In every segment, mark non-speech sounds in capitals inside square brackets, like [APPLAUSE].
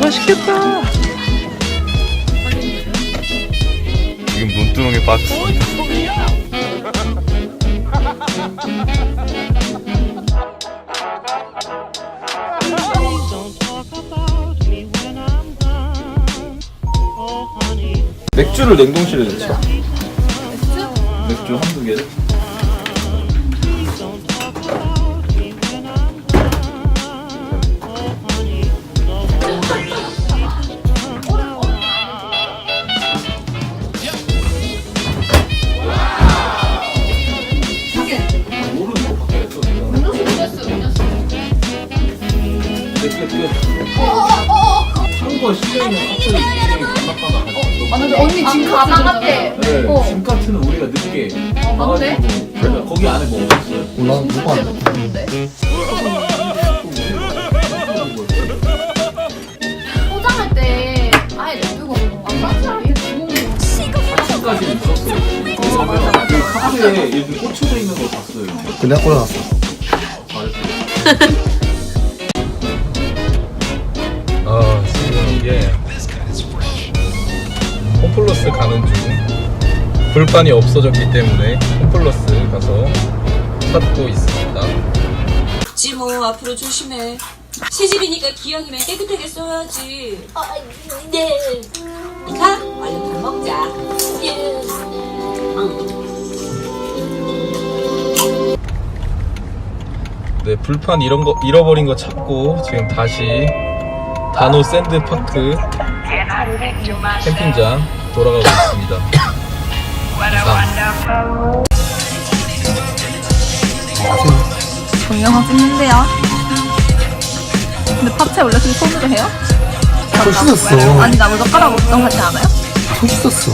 맛있겠다. 지금 눈두렁에 빠졌습니다. Oh. 맥주를 냉동실에 넣자. 맥주 한두 개를. 있는 카트 바나바나 아, 근데 언니 지금 가방 같대. 네, 어. 짐 카트는 우리가 늦게 맞네? 가가지고 그래서 거기 안에 뭐 없었어요? 몰라 누가 안 돼. 포장할 때 아예 냅두고 안? 카트까지는 있었어요. 왜냐면 그 카트에 요즘 꽂혀져 있는 걸 봤어요. 근데 내가 꽂아놨어. 잘했어요. [LAUGHS] 홈플러스 가는 중 불판이 없어졌기 때문에 홈플러스 가서 찾고 있습니다. 지모 앞으로 조심해. 새집이니까 기왕이면 깨끗하게 써야지. 아, 네. 가 얼른 밥 먹자. 네 불판 이런 거 잃어버린 거 찾고 지금 다시 다노 샌드파크 캠핑장 돌아가고 있습니다. 동영상 찍는데요. 근데 파채 원래 그렇게 손으로 해요? 손 씻었어. 아니 나 없던 거 같지 않아요? 손 씻었어.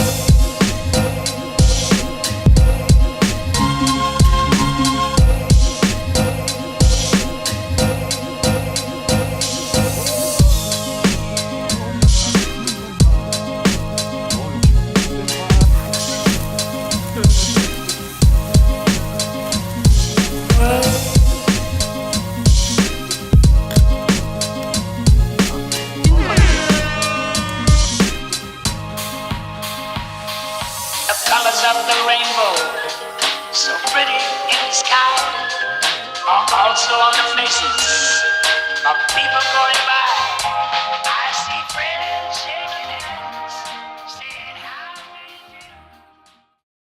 The rainbow, so pretty in the sky, are also on the faces of people going by.